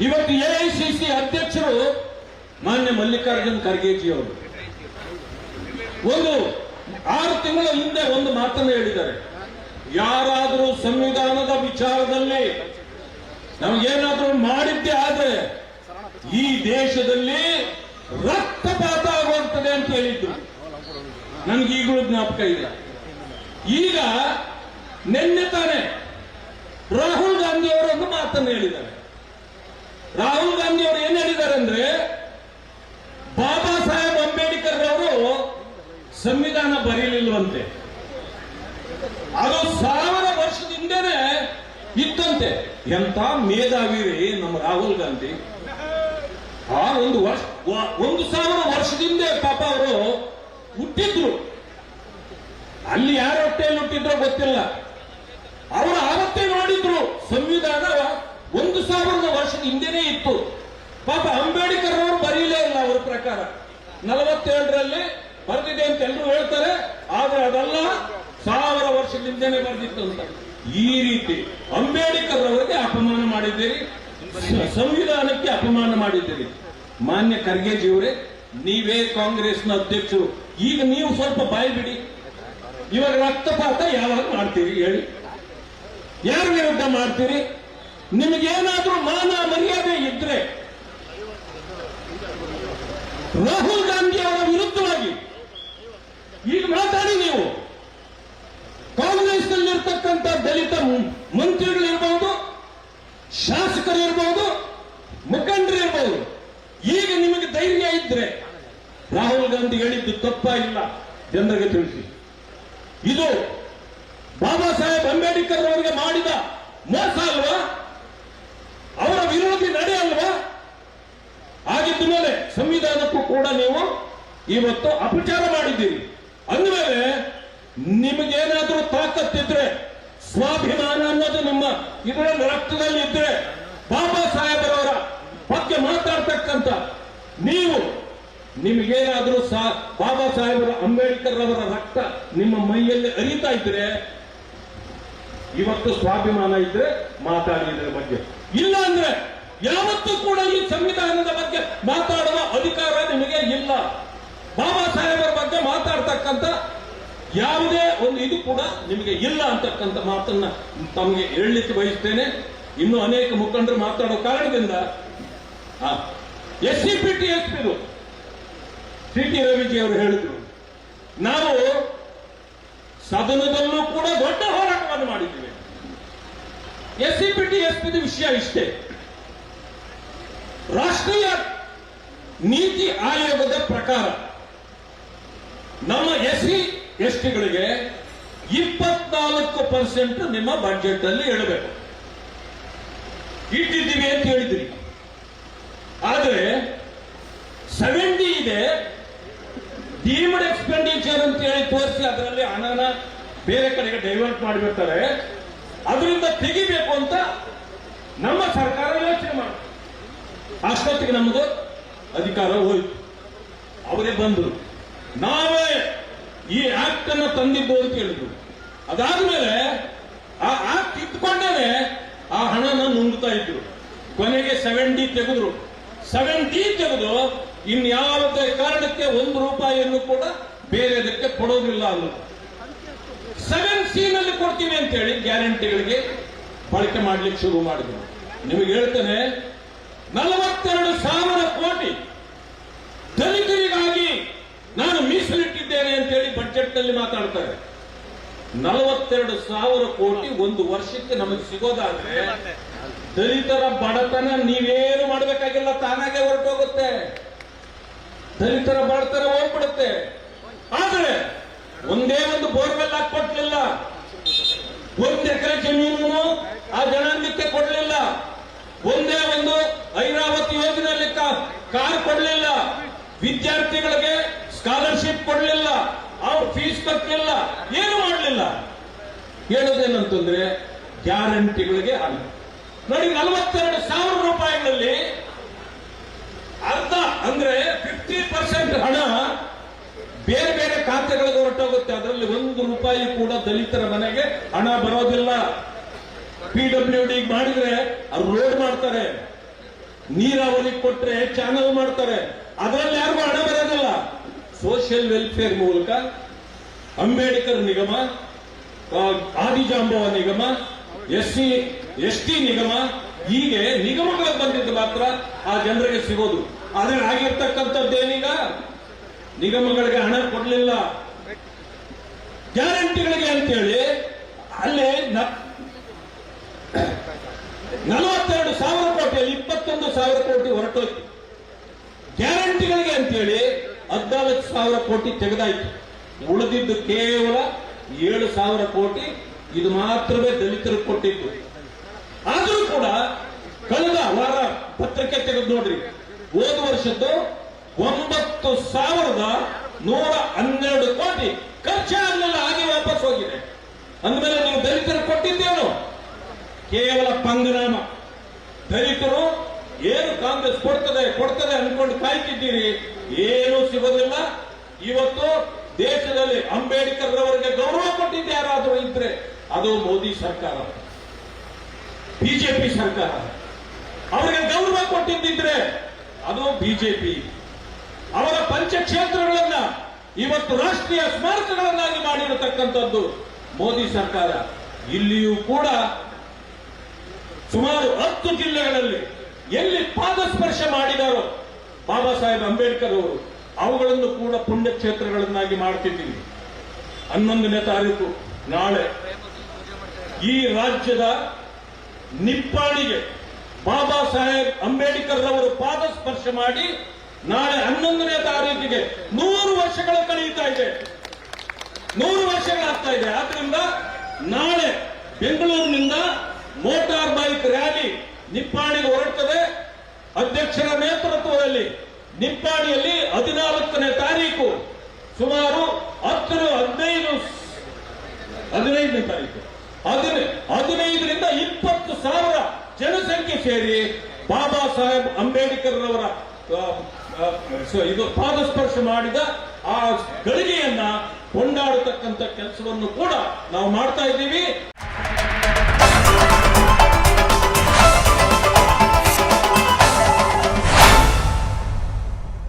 ಇವತ್ತು ಎಐಸಿಸಿ ಅಧ್ಯಕ್ಷರು ಮಾನ್ಯ ಮಲ್ಲಿಕಾರ್ಜುನ್ ಖರ್ಗೆಜಿ ಅವರು ಒಂದು ಆರು ತಿಂಗಳ ಹಿಂದೆ ಒಂದು ಮಾತನ್ನು ಹೇಳಿದ್ದಾರೆ. ಯಾರಾದರೂ ಸಂವಿಧಾನದ ವಿಚಾರದಲ್ಲಿ ನಮಗೇನಾದ್ರೂ ಮಾಡಿದ್ದೇ ಆದ್ರೆ ಈ ದೇಶದಲ್ಲಿ ರಕ್ತಪಾತ ಆಗುವಂತದೆ ಅಂತ ಹೇಳಿದ್ರು. ನನ್ಗೆ ಈಗಲೂ ಜ್ಞಾಪಕ ಇಲ್ಲ. ಈಗ ನಿನ್ನೆ ತಾನೆ ರಾಹುಲ್ ಗಾಂಧಿ ಅವರೊಂದು ಮಾತನ್ನು ಹೇಳಿದ್ದಾರೆ. ರಾಹುಲ್ ಗಾಂಧಿ ಅವರು ಏನ್ ಹೇಳಿದ್ದಾರೆ ಅಂದ್ರೆ, ಬಾಬಾ ಸಾಹೇಬ್ ಅಂಬೇಡ್ಕರ್ ಅವರು ಸಂವಿಧಾನ ಬರೀಲಿಲ್ವಂತೆ. ಅದು ಸಾವಿರ ವರ್ಷದ ಹಿಂದೆನೆ ಇತ್ತಂತೆ. ಎಂತ ಮೇಧಾವಿರಿ ನಮ್ಮ ರಾಹುಲ್ ಗಾಂಧಿ. ಆ ಒಂದು ವರ್ಷ ಒಂದು ಸಾವಿರ ವರ್ಷದ ಹಿಂದೆ ಪಾಪ ಅವರು ಹುಟ್ಟಿದ್ರು. ಅಲ್ಲಿ ಯಾರ ಹೊಟ್ಟೆಯಲ್ಲಿ ಹುಟ್ಟಿದ್ರೋ ಗೊತ್ತಿಲ್ಲ. ಅವರು ಆವತ್ತೇ ನೋಡಿದ್ರು ಸಂವಿಧಾನ ಒಂದು ಸಾವಿರದ ಹಿಂದೆನೇ ಇತ್ತು. ಪಾಪ ಅಂಬೇಡ್ಕರ್ ಅವರು ಬರೀಲೇ ಇಲ್ಲ ಅವರ ಪ್ರಕಾರ. ನಲವತ್ತೇಳರಲ್ಲಿ ಬರೆದಿದೆ ಅಂತ ಎಲ್ಲರೂ ಹೇಳ್ತಾರೆ, ಆದ್ರೆ ಅದಲ್ಲ, ಸಾವಿರ ವರ್ಷದ ಹಿಂದೆನೆ ಬರೆದಿತ್ತು ಅಂತ. ಈ ರೀತಿ ಅಂಬೇಡ್ಕರ್ ಅವರಿಗೆ ಅಪಮಾನ ಮಾಡಿದ್ದೀರಿ ಸಂವಿಧಾನಕ್ಕೆ ಅಪಮಾನ ಮಾಡಿದ್ದೀರಿ. ಮಾನ್ಯ ಖರ್ಗೆಜಿಯವರೇ, ನೀವೇ ಕಾಂಗ್ರೆಸ್ನ ಅಧ್ಯಕ್ಷರು. ಈಗ ನೀವು ಸ್ವಲ್ಪ ಬಾಯಿ ಬಿಡಿ ಇವಾಗ ರಕ್ತಪಾತ ಯಾವಾಗ ಮಾಡ್ತೀರಿ ಹೇಳಿ? ಯಾರ ವಿರುದ್ಧ ಮಾಡ್ತೀರಿ? ನಿಮಗೇನಾದ್ರೂ ಮಾನ ಮರ್ಯಾದೆ ಇದ್ರೆ ರಾಹುಲ್ ಗಾಂಧಿ ಅವರ ವಿರುದ್ಧವಾಗಿ ಈಗ ಮಾತಾಡಿ ನೀವು. ಕಾಂಗ್ರೆಸ್ನಲ್ಲಿರ್ತಕ್ಕಂಥ ದಲಿತ ಮಂತ್ರಿಗಳಿರ್ಬಹುದು ಶಾಸಕರಿರ್ಬಹುದು ಮುಖಂಡರಿರ್ಬಹುದು ಈಗ ನಿಮಗೆ ಧೈರ್ಯ ಇದ್ರೆ ರಾಹುಲ್ ಗಾಂಧಿ ಹೇಳಿದ್ದು ತಪ್ಪ ಇಲ್ಲ ಜನರಿಗೆ ತಿಳಿಸಿ. ಇದು ಬಾಬಾ ಸಾಹೇಬ್ ಅಂಬೇಡ್ಕರ್ ಅವರಿಗೆ ಮಾಡಿದ ಮೋಸ ಅಲ್ವಾ ಅವರ ವಿರೋಧಿ ನಡೆ ಅಲ್ವಾ ಆಗಿದ್ದ ಮೇಲೆ ಸಂವಿಧಾನಕ್ಕೂ ಕೂಡ ನೀವು ಇವತ್ತು ಅಪಚಾರ ಮಾಡಿದ್ದೀರಿ. ಅಂದಮೇಲೆ ನಿಮಗೇನಾದ್ರೂ ತಾಕತ್ತಿದ್ರೆ ಸ್ವಾಭಿಮಾನ ಅನ್ನೋದು ನಿಮ್ಮ ಇದರಲ್ಲಿ ರಕ್ತದಲ್ಲಿ ಇದ್ರೆ ಬಾಬಾ ಸಾಹೇಬರವರ ಬಗ್ಗೆ ಮಾತಾಡ್ತಕ್ಕಂಥ ನೀವು ನಿಮಗೇನಾದ್ರೂ ಸಾ, ಬಾಬಾ ಸಾಹೇಬರ ಅಂಬೇಡ್ಕರ್ ಅವರ ರಕ್ತ ನಿಮ್ಮ ಮೈಯಲ್ಲಿ ಅರಿತಾ ಇದ್ರೆ, ಇವತ್ತು ಸ್ವಾಭಿಮಾನ ಇದ್ರೆ ಮಾತಾಡಿ ಇದರ ಬಗ್ಗೆ. ಇಲ್ಲ ಅಂದ್ರೆ ಯಾವತ್ತೂ ಕೂಡ ಈ ಸಂವಿಧಾನದ ಬಗ್ಗೆ ಮಾತಾಡುವ ಅಧಿಕಾರ ನಿಮಗೆ ಇಲ್ಲ. ಬಾಬಾ ಸಾಹೇಬರ ಬಗ್ಗೆ ಮಾತಾಡ್ತಕ್ಕಂಥ ಯಾವುದೇ ಒಂದು ಇದು ಕೂಡ ನಿಮಗೆ ಇಲ್ಲ ಅಂತಕ್ಕಂಥ ಮಾತನ್ನ ತಮಗೆ ಹೇಳಲಿಕ್ಕೆ ಬಯಸ್ತೇನೆ. ಇನ್ನು ಅನೇಕ ಮುಖಂಡರು ಮಾತಾಡೋ ಕಾರಣದಿಂದ S C P T S ಪಿದು C T Ravi ji ಅವರು ಹೇಳಿದ್ರು, ನಾವು ಸದನದಲ್ಲೂ ಕೂಡ ದೊಡ್ಡ ಹೋರಾಟವನ್ನು ಮಾಡಿದ್ದೇವೆ. S C P T S P ವಿಷಯ ಇಷ್ಟೇ. ರಾಷ್ಟ್ರೀಯ ನೀತಿ ಆಯೋಗದ ಪ್ರಕಾರ ನಮ್ಮ ಎಸ್ ಸಿ ಎಸ್ ಟಿಗಳಿಗೆ ಇಪ್ಪತ್ನಾಲ್ಕು ಪರ್ಸೆಂಟ್ ನಿಮ್ಮ ಬಜೆಟ್ ಅಲ್ಲಿ ಇಡಬೇಕು ಇಟ್ಟಿದ್ದೀವಿ ಅಂತ ಹೇಳಿದ್ರಿ ಆದರೆ ಸೆವೆಂಟಿ ಇದೆ. ಡೀಮ್ಡ್ ಎಕ್ಸ್ಪೆಂಡಿಚರ್ ಅಂತ ಹೇಳಿ ತೋರಿಸಿ ಅದರಲ್ಲಿ ಹಣನ ಬೇರೆ ಕಡೆಗೆ ಡೈವರ್ಟ್ ಮಾಡಿಬಿಡ್ತಾರೆ. ಅದರಿಂದ ತೆಗಿಬೇಕು ಅಂತ ನಮ್ಮ ಸರ್ಕಾರ ಯೋಚನೆ ಮಾಡಿ ಅಷ್ಟೊತ್ತಿಗೆ ನಮಗೆ ಅಧಿಕಾರ ಹೋಯ್ತು. ಅವರೇ ಬಂದರು. ನಾವೇ ಈ ಆಕ್ಟ್ ಅನ್ನ ತಂದಿದ್ದು ಅಂತ ಹೇಳಿದ್ರು. ಅದಾದ್ಮೇಲೆ ಆ ಆಕ್ಟ್ ಇಟ್ಕೊಂಡೇ ಆ ಹಣನ ನುಂಗ್ತಾ ಇದ್ರು. ಕೊನೆಗೆ ಸೆವೆನ್ ಡಿ ತೆಗೆದ್ರು. ಸೆವೆನ್ ಡಿ ತೆಗೆದು ಇನ್ಯಾವುದೇ ಕಾರಣಕ್ಕೆ ಒಂದು ರೂಪಾಯಿಯನ್ನು ಕೂಡ ಬೇರೆದಕ್ಕೆ ಕೊಡೋದಿಲ್ಲ ಅನ್ನೋದು. ಸೆವೆನ್ ಸಿ ನಲ್ಲಿ ಅಂತ ಹೇಳಿ ಗ್ಯಾರಂಟಿಗಳಿಗೆ ಬಳಕೆ ಮಾಡ್ಲಿಕ್ಕೆ ಶುರು ಮಾಡಿದ್ರು. ನಿಮಗೆ ಹೇಳ್ತೇನೆ ನಲವತ್ತೆರಡು ಸಾವಿರ ಕೋಟಿ ದಲಿತರಿಗಾಗಿ ನಾನು ಮೀಸಲಿಟ್ಟಿದ್ದೇನೆ ಅಂತ ಹೇಳಿ ಬಜೆಟ್ನಲ್ಲಿ ಮಾತಾಡ್ತಾರೆ. ನಲವತ್ತೆರಡು ಸಾವಿರ ಕೋಟಿ ಒಂದು ವರ್ಷಕ್ಕೆ ನಮಗೆ ಸಿಗೋದಾದ್ರೆ ದಲಿತರ ಬಡತನ ನೀವೇನು ಮಾಡಬೇಕಾಗಿಲ್ಲ ತಾನಾಗೆ ಹೊರಟೋಗುತ್ತೆ. ದಲಿತರ ಬಡತನ ಹೋಗ್ಬಿಡುತ್ತೆ. ಆದ್ರೆ ಒಂದೇ ಒಂದು ಬೋರ್ವೆಲ್ ಹಾಕೊಟ್ಲಿಲ್ಲ ಒಂದು ಎಕರೆ ಜಮೀನು ಆ ಜನಾಂಗಕ್ಕೆ ಕೊಡಲಿಲ್ಲ. ಒಂದೇ ಒಂದು ಐರಾವತಿ ಯೋಜನೆ ಕಾ- ಕಾರ್ ಕೊಡಲಿಲ್ಲ. ವಿದ್ಯಾರ್ಥಿಗಳಿಗೆ ಸ್ಕಾಲರ್ಶಿಪ್ ಕೊಡ್ಲಿಲ್ಲ. ಫೀಸ್ ಕಟ್ಟಲಿಲ್ಲ ಏನು ಮಾಡಲಿಲ್ಲ? ಹೇಳೋದೇನಂತಂದ್ರೆ ಗ್ಯಾರಂಟಿಗಳಿಗೆ ಹಣ ನೋಡಿ, ನಲವತ್ತೆರಡು ಸಾವಿರ ರೂಪಾಯಿಗಳಲ್ಲಿ ಅರ್ಧ ಅಂದ್ರೆ ಫಿಫ್ಟಿ ಪರ್ಸೆಂಟ್ ಹಣ ಬೇರೆ ಬೇರೆ ಖಾತೆಗಳಿಗೆ ಹೊರಟೋಗುತ್ತೆ. ಅದರಲ್ಲಿ ಒಂದು ರೂಪಾಯಿ ಕೂಡ ದಲಿತರ ಮನೆಗೆ ಹಣ ಬರೋದಿಲ್ಲ. ಪಿ ಡಬ್ಲ್ಯೂ ಡಿ ಮಾಡಿದ್ರೆ ಅವ್ರು ರೋಡ್ ಮಾಡ್ತಾರೆ. ನೀರಾವರಿ ಕೊಟ್ರೆ ಚಾನಲ್ ಮಾಡ್ತಾರೆ. ಅದರಲ್ಲಿ ಯಾರಿಗೂ ಹಣ ಬರೋದಿಲ್ಲ. ಸೋಷಿಯಲ್ ವೆಲ್ಫೇರ್ ಮೂಲಕ ಅಂಬೇಡ್ಕರ್ ನಿಗಮ ಆದಿಜಾಂಬವ ನಿಗಮ, ಎಸ್ ಸಿ, ಎಸ್ ಟಿ ನಿಗಮ, ಹೀಗೆ ನಿಗಮಗಳು ಬಂದಿದ್ದು ಮಾತ್ರ ಆ ಜನರಿಗೆ ಸಿಗೋದು. ಆದ್ರೆ ಆಗಿರ್ತಕ್ಕಂಥದ್ದೇನೀಗ ನಿಗಮಗಳಿಗೆ ಹಣ ಕೊಡ್ಲಿಲ್ಲ. ಗ್ಯಾರಂಟಿಗಳಿಗೆ ಅಂತೇಳಿ ಅಲ್ಲಿ ನಲವತ್ತೆರಡು ಸಾವಿರ ಕೋಟಿಯಲ್ಲಿ ಇಪ್ಪತ್ತೊಂದು ಸಾವಿರ ಕೋಟಿ ಹೊರಟೋಯ್ತು. ಗ್ಯಾರಂಟಿಗಳಿಗೆ ಅಂತೇಳಿ ಹದಿನಾಲ್ಕು ಸಾವಿರ ಕೋಟಿ ತೆಗೆದಾಯ್ತು. ಉಳಿದಿದ್ದು ಕೇವಲ ಏಳು ಸಾವಿರ ಕೋಟಿ, ಇದು ಮಾತ್ರವೇ ದಲಿತರು ಕೊಟ್ಟಿದ್ದು. ಆದರೂ ಕೂಡ ಕಳೆದ ವಾರ ಪತ್ರಿಕೆ ತೆಗೆದು ನೋಡ್ರಿ, ಹೋದ ವರ್ಷದ್ದು ಒಂಬತ್ತು ಸಾವಿರದ ನೂರ ಹನ್ನೆರಡು ಕೋಟಿ ಖರ್ಚಾಗಲಿಲ್ಲ ಹಾಗೆ ವಾಪಸ್ ಹೋಗಿದೆ. ಅಂದಮೇಲೆ ನೀವು ದಲಿತರು ಕೊಟ್ಟಿದ್ದೇನು? ಕೇವಲ ಪಂಗನಾಮ ದಲಿತರು ಏನು ಕಾಂಗ್ರೆಸ್ ಕೊಡ್ತದೆ ಕೊಡ್ತದೆ ಅನ್ಕೊಂಡು ಕಾಯ್ತಿದ್ದೀರಿ, ಏನು ಸಿಗೋದಿಲ್ಲ. ಇವತ್ತು ದೇಶದಲ್ಲಿ ಅಂಬೇಡ್ಕರ್ ಅವರಿಗೆ ಗೌರವ ಕೊಟ್ಟಿದ್ದ ಯಾರಾದರೂ ಇದ್ರೆ ಅದು ಮೋದಿ ಸರ್ಕಾರ. ಬಿಜೆಪಿ ಸರ್ಕಾರ. ಅವರಿಗೆ ಗೌರವ ಕೊಟ್ಟಿದ್ದಿದ್ರೆ ಅದು ಬಿಜೆಪಿ. ಅವರ ಪಂಚಕ್ಷೇತ್ರಗಳನ್ನ ಇವತ್ತು ರಾಷ್ಟ್ರೀಯ ಸ್ಮಾರಕಗಳನ್ನಾಗಿ ಮಾಡಿರತಕ್ಕಂಥದ್ದು ಮೋದಿ ಸರ್ಕಾರ. ಇಲ್ಲಿಯೂ ಕೂಡ ಸುಮಾರು ಹತ್ತು ಜಿಲ್ಲೆಗಳಲ್ಲಿ ಎಲ್ಲಿ ಪಾದಸ್ಪರ್ಶ ಮಾಡಿದಾರೋ ಬಾಬಾ ಸಾಹೇಬ್ ಅಂಬೇಡ್ಕರ್ ಅವರು ಅವುಗಳನ್ನು ಕೂಡ ಪುಣ್ಯಕ್ಷೇತ್ರಗಳನ್ನಾಗಿ ಮಾಡ್ತಿದ್ದೀವಿ ಹನ್ನೊಂದನೇ ತಾರೀಕು, ನಾಳೆ. ಈ ರಾಜ್ಯದ ನಿಪ್ಪಾಣಿಗೆ ಬಾಬಾ ಸಾಹೇಬ್ ಅಂಬೇಡ್ಕರ್ ರವರು ಪಾದ ಸ್ಪರ್ಶ ಮಾಡಿ ನಾಳೆ ಹನ್ನೊಂದನೇ ತಾರೀಕಿಗೆ ನೂರು ವರ್ಷಗಳು ಕಳೆಯುತ್ತಾ ಇದೆ. ನೂರು ವರ್ಷಗಳಾಗ್ತಾ ಇದೆ. ಆದ್ರಿಂದ ನಾಳೆ ಬೆಂಗಳೂರಿನಿಂದ ಮೋಟಾರ್ ಬೈಕ್ ರ್ಯಾಲಿ ನಿಪ್ಪಾಣಿಗೆ ಹೊರಡ್ತದೆ. ಅಧ್ಯಕ್ಷರ ನೇತೃತ್ವದಲ್ಲಿ ನಿಪ್ಪಾಣಿಯಲ್ಲಿ ಹದಿನಾಲ್ಕನೇ ತಾರೀಕು ಸುಮಾರು ಹತ್ತು ಹದಿನೈದು ಹದಿನೈದನೇ ತಾರೀಕು. ಹದಿನೈ, ಹದಿನೈದರಿಂದ ಇಪ್ಪತ್ತು ಸಾವಿರ ಜನಸಂಖ್ಯೆ ಸೇರಿ ಬಾಬಾ ಸಾಹೇಬ್ ಅಂಬೇಡ್ಕರ್ ಅವರ ಇದು ಪಾದಸ್ಪರ್ಶ ಮಾಡಿದ ಆ ಗಳಿಗೆಯನ್ನ ಕೊಂಡಾಡತಕ್ಕಂಥ ಕೆಲಸವನ್ನು ಕೂಡ ನಾವು ಮಾಡ್ತಾ ಇದ್ದೀವಿ.